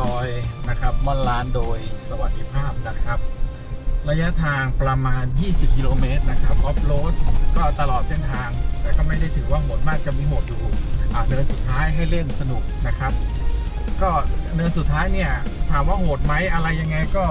ดอยนะครับม่อนล้านโดยสวัสดิภาพนะครับ ระยะทางประมาณ 20 กิโลเมตรนะครับออฟโรดก็ตลอดเส้นทาง แต่ก็ไม่ได้ถือว่าโหดมากจะมีโหดอยู่เดินสุดท้ายให้เล่นสนุกนะครับ ก็เดินสุดท้ายเนี่ยถามว่าโหดไหมอะไรยังไงก็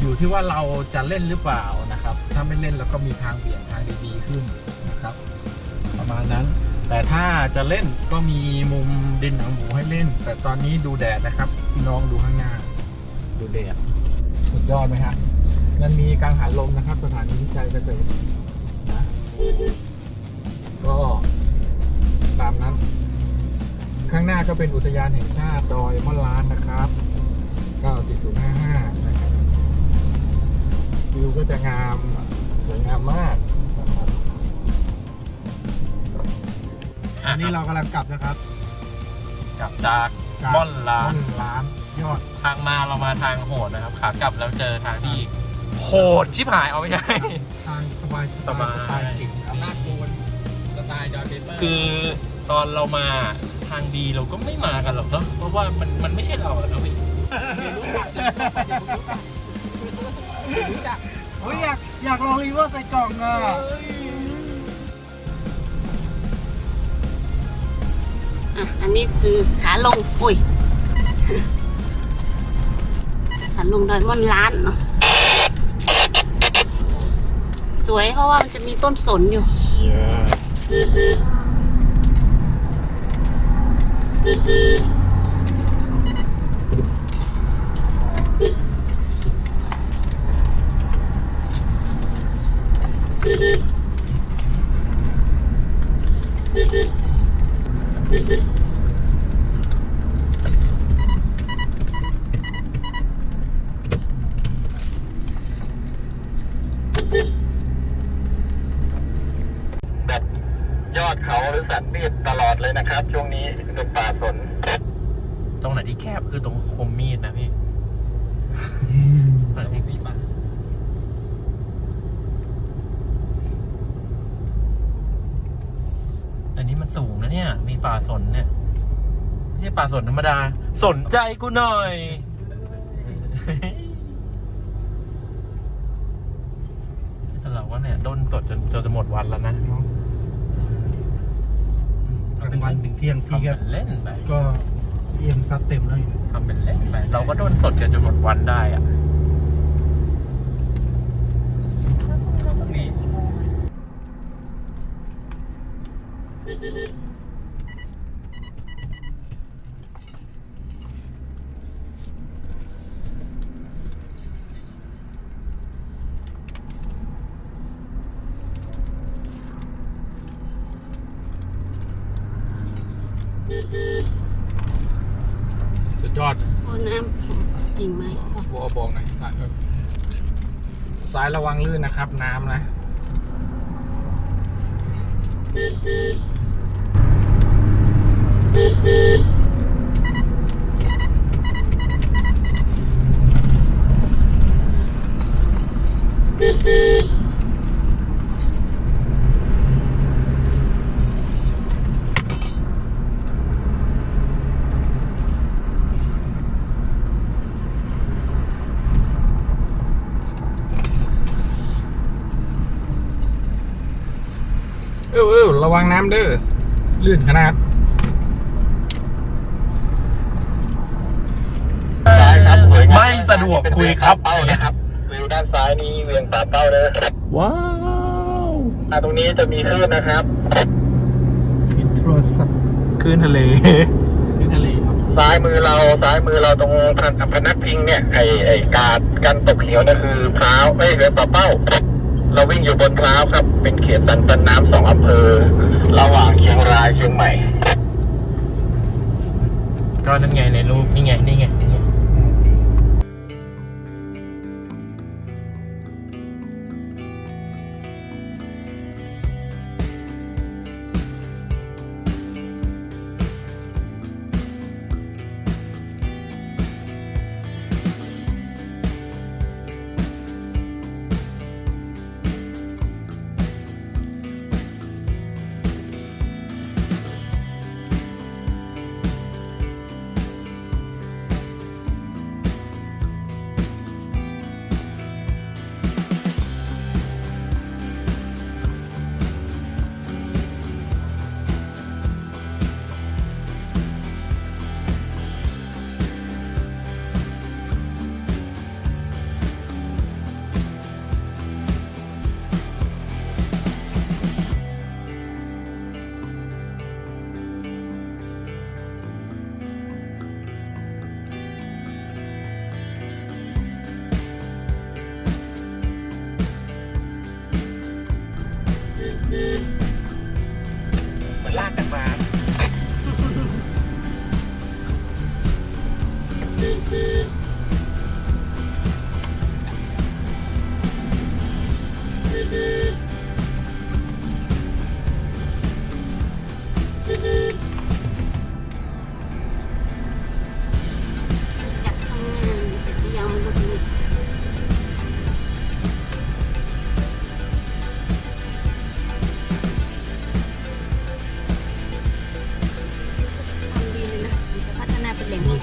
อยู่ที่ว่าเราจะเล่นหรือเปล่านะครับ ถ้าไม่เล่นเราก็มีทางเบี่ยงทางดีๆขึ้นนะครับ ประมาณนั้น แต่ถ้าจะเล่นก็มีมุมดินหนังหมูให้เล่น แต่ตอนนี้ดูแดดนะครับพี่น้องดูข้างหน้า ดูแดดสุดยอดไหมฮะมันมีกังหันลมนะครับ สถานีวิจัยเกษตรนะก็ตามนั้น ข้างหน้าก็เป็นอุทยานแห่งชาติดอยม่อนล้านนะครับ94055นะครับวิวก็จะงามสวยงามมาก อันนี้เรากำลังกลับนะครับกลับจากจากม่อนล้าม่อนนล้านยอดทางมาเรามาทางโหดนะครับ ขากลับแล้วเจอทางที่โหดชิบหายเอาไม่ใช่ทางสบายสบาย สไตล์จริงครับ ลาดปูนสไตล์ดอยเปเปอร์คือตอนเรามาทางดีเราก็ไม่มากันหรอกเนาะเพราะว่ามันมันไม่ใช่เราอะเนาะพี่รู้จักโอ้ยอยากอยากลองรีเวอร์ใส่กล่องอะอ่ะอันนี้คือขาลงอุ้ยขาลงดอยม่อนล้านเนาะสวยเพราะว่ามันจะมีต้นสนอยู่แบ ยอดเขาหรือสันมีดตลอดเลยนะครับ ช่วงนี้เป็นป่าสน ตรงไหนที่แคบคือตรงคมมีดนะพี่ตรงไหนที่พี่มาอันนี้มันสูงนะเนี่ย มีป่าสนเนี่ย ไม่ใช่ป่าสนธรรมดา สนใจกูหน่อยแต่เราก็เนี่ยด้นสดจนจนจะหมดวันแล้วนะอืม กลางวันถึง เที่ยงพี่ทำก็เป็นเล่นไปก็พี่เอ็มซัดเต็มแล้วอยู่ ทำเป็นเล่นไปเราก็ด้นสดกันจนหมดวันได้อะ นี่ สุดยอด โอ้น้ำ กิ่งไม้บัวบอกหน่อยซ้ายเออซ้ายระวังลื่นนะครับ น้ำนะ เออเออระวังน้ำเด้อลื่นขนาดซ้ายครับสวยงามไม่สะดวกคุยครับ เป้านะครับวิวด้านซ้ายนี้เวียงป่าเป้าเด้อว้าวอ่าตรงนี้จะมีคลื่นนะครับปิดโทรศัพท์คลื่นทะเลขึ้นทะเลครับซ้ายมือเราซ้ายมือเราตรงพันพนักพิงเนี่ยไอไอกาดกันตกเขียวนั่นคือพร้าวเอ้ยเรือป่าเป้า เราวิ่งอยู่บนพร้าวครับ เป็นเขตสันตันน้ำสองอำเภอ ระหว่างเชียงรายเชียงใหม่ ก็นั่นไงในรูปนี่ไงนี่ไง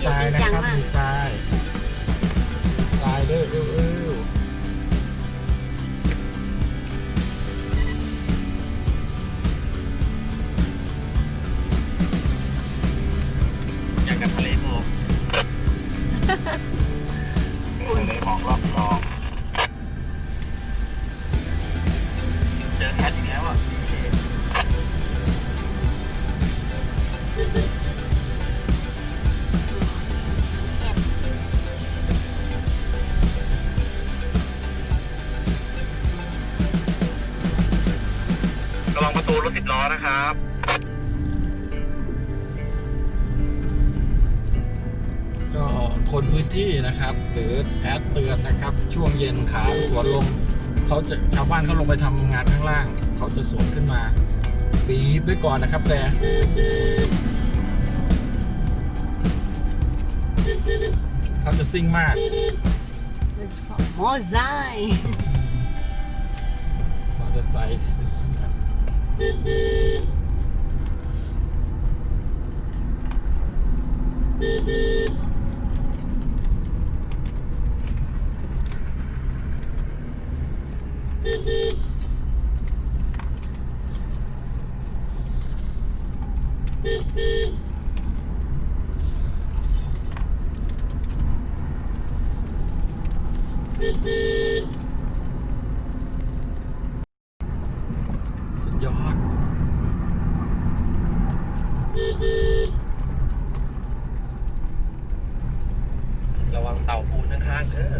ท่มีองทเที่ยวรายนะครับมีทรายมีทรายด้วยอื้อ ระวังประตูรถสิบล้อนะครับก็คนพื้นที่นะครับ หรือแอดเตือนนะครับ ช่วงเย็นขาสวนลงเขาจะชาวบ้านเขาลงไปทำงานข้างล่าง เขาจะสวนขึ้นมาบีบไว้ก่อนนะครับ แต่เขาจะซิ่งมากมอไซค์มอเตอร์ไซค์ สุดยอด ระวังเต่าปูนข้างๆเด้อ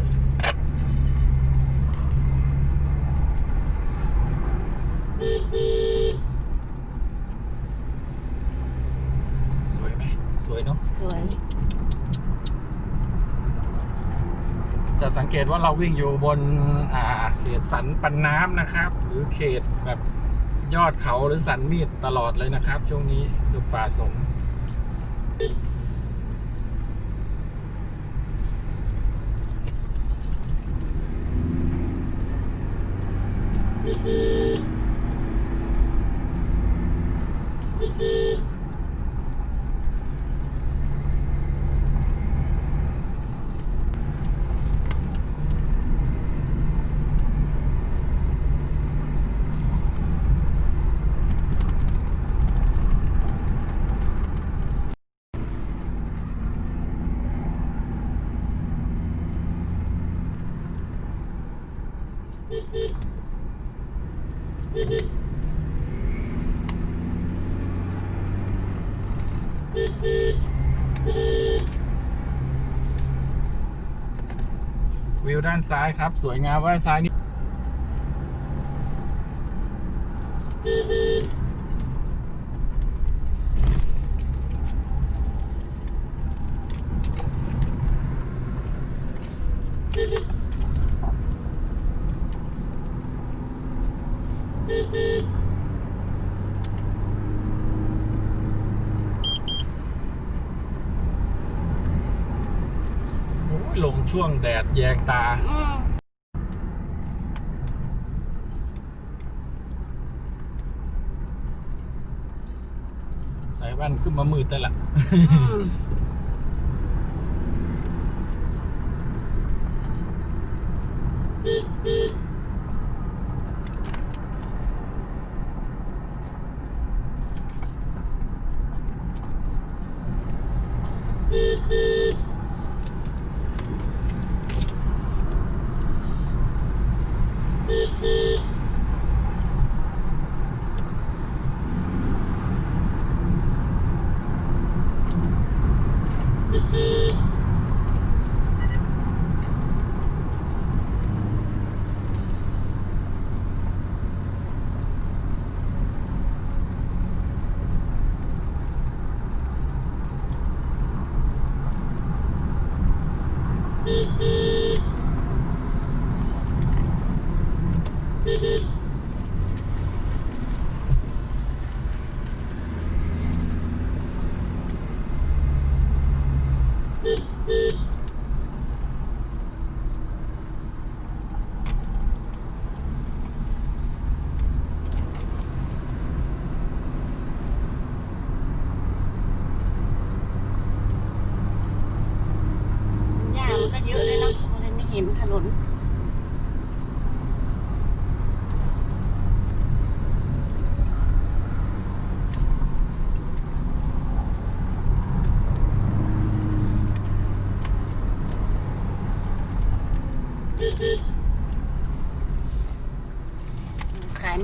สวยไหม สวยเนาะ สวย จะสังเกต ว่าเราวิ่งอยู่บนเขตสันปันน้ำนะครับ หรือเขตแบบยอดเขาหรือสันมีดตลอดเลยนะครับ ช่วงนี้ดูป่าสมวิว ด้านซ้ายครับ สวยงามว่าซ้ายนี้ โอ้ย ลงช่วงแดดแยงตา อืมใส่แว่นขึ้นมามืดแต่ละ อืม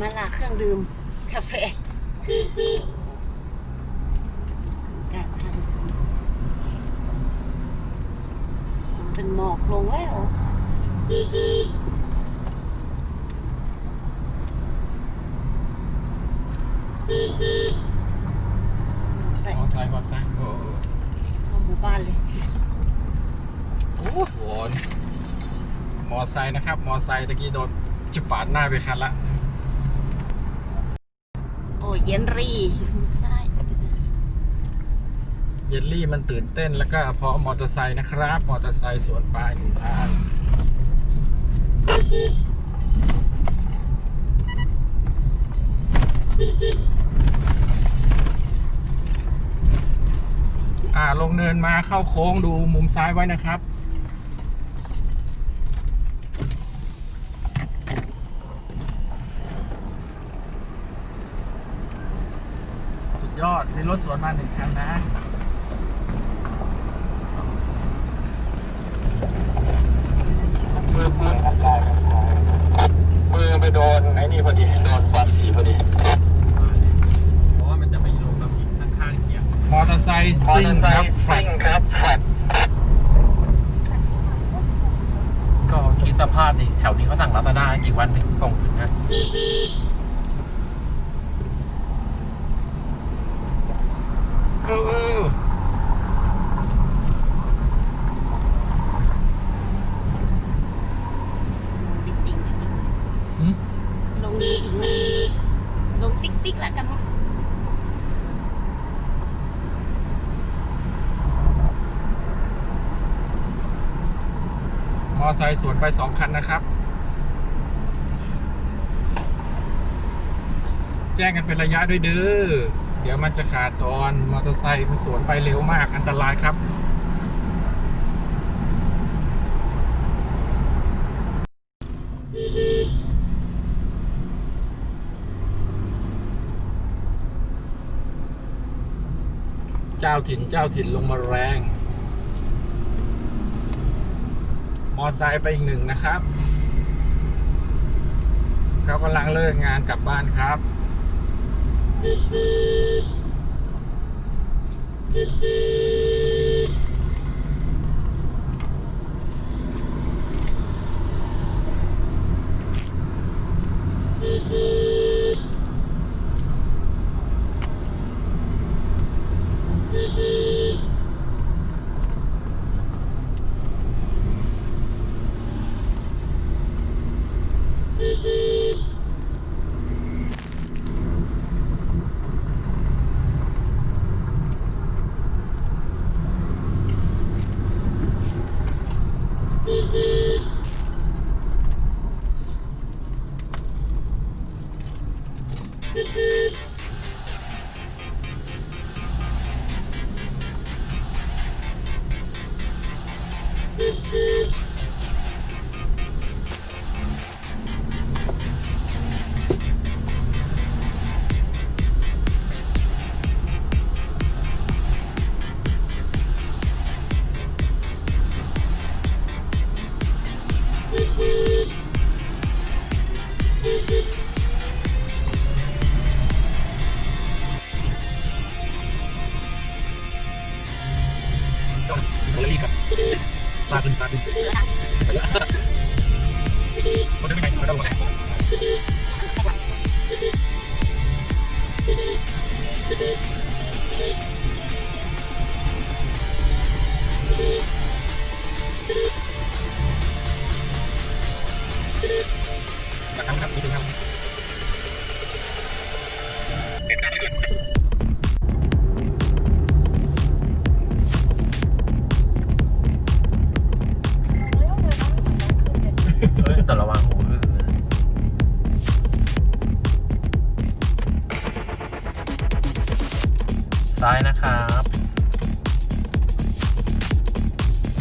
มาลาเครื่องดื่มกาแฟกาทางเป็นหมอกลงแล้วใส่มอไซค์มอไซค์โอ้เข้าหมู่บ้านเลยโหโหนมอไซค์นะครับ มอไซค์ตะกี้โดนจะปาดหน้าไปคันละโอ้ย เยนรีใช่เยลลี่มันตื่นเต้นแล้วก็เพราะมอเตอร์ไซค์นะครับ มอเตอร์ไซค์สวนปลายหนึ่งทางอ่าลงเนินมาเข้าโค้งดูมุมซ้ายไว้นะครับ ยอดมีรถสวนมาหนึ่งคันนะมือมือมือไปโดนไอ้นี่พอดีโดนฟันสีพอดีเพราะว่ามันจะไปลงกับหินข้างๆเคียงมอเตอร์ไซค์มอซิ่เตองร์ไซครับค์แฟลซิ่ตงครับแฟลตก็คิดสภาพดิแถวนี้เขาสั่งลาซาด้ากี่วันถึงส่งถึงนะ เออเออติ๊กติ๊กหืมลงติ๊กติ๊กลงติ๊กติ๊กแล้วกันมอเตอไซค์สวนไปสองคันนะครับ แจ้งกันเป็นระยะด้วยเด้อ เดี๋ยวมันจะขาดตอนมอเตอร์ไซค์มันสวนไปเร็วมากอันตรายครับเจ้าถิ่นเจ้าถิ่นลงมาแรง มอไซค์ไปอีกหนึ่งนะครับ เขากำลังเลิกงานกลับบ้านครับ ต้อ ซ้ายนะครับ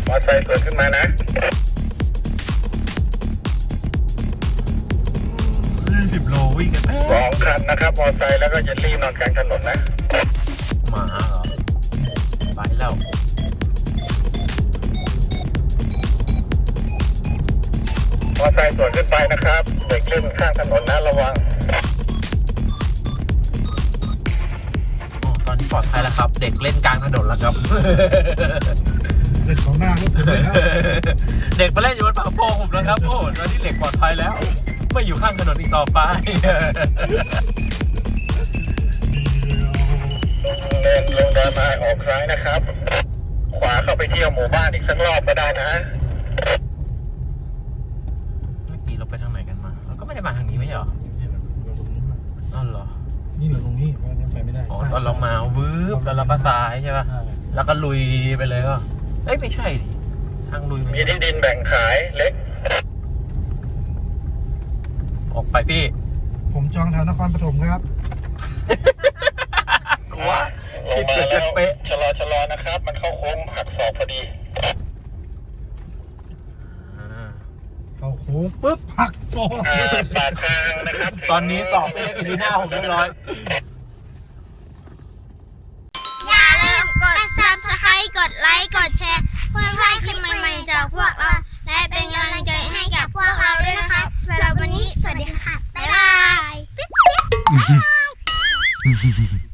มอเตอร์ไซค์เปิดขึ้นมานะยี่สิบโลวิ่งกันสองคันนะครับมอเตอร์ไซค์แล้วก็เยลลี่นอนกลางถนนนะหมาเหรอไปแล้วมอเตอร์ไซค์สวนขึ้นไปนะครับเบรกเลื่นข้างถนนนะระวัง แล้วครับ เด็กเล่นกลางถนนแล้วครับเล่นของหน้ารถผมเลยนะเด็กมาเล่นอยู่บนปากโพงผมแล้วครับ โอ้ตอนนี้เด็กปลอดภัยแล้ว ไม่อยู่ข้างถนนอีกต่อไปเดินลงเดินมาออกซ้ายนะครับ ขวาเข้าไปเที่ยวหมู่บ้านอีกสักรอบก็ได้นะเมื่อกี้เราไปทางไหนกันมา เราก็ไม่ได้มาทางนี้ไม่ใช่เหรอเราตรงนี้มาอ๋อเหรอ นี่เราตรงนี้เพราะงั้นไปไม่ได้อ๋อตอนเรามาวืบแล้วเราก็ซ้ายใช่ป่ะใช่แล้วก็ลุยไปเลยก็เอ้ยไม่ใช่ดิทางลุยมีที่ดินแบ่งขายเล็ก ออกไปพี่ ผมจองแถวนครปฐมครับกูว่าคิดเหมือนกันเป๊ะชะลอชะลอนะครับ มันเข้าโค้งหักศอกพอดี อ่า เข้าโค้งปุ๊บหักศอกอ่าปากทางนะครับตอนนี้สอบไปอีลีน่าผมเรียบร้อย อย่าลืมกด subscribe กดไลค์ กดแชร์ เพื่อไม่พลาดคลิปใหม่ๆจากพวกเรา และเป็นกำลังใจให้กับพวกเราด้วยนะครับสำหรับวันนี้ สวัสดีค่ะ บ๊ายบาย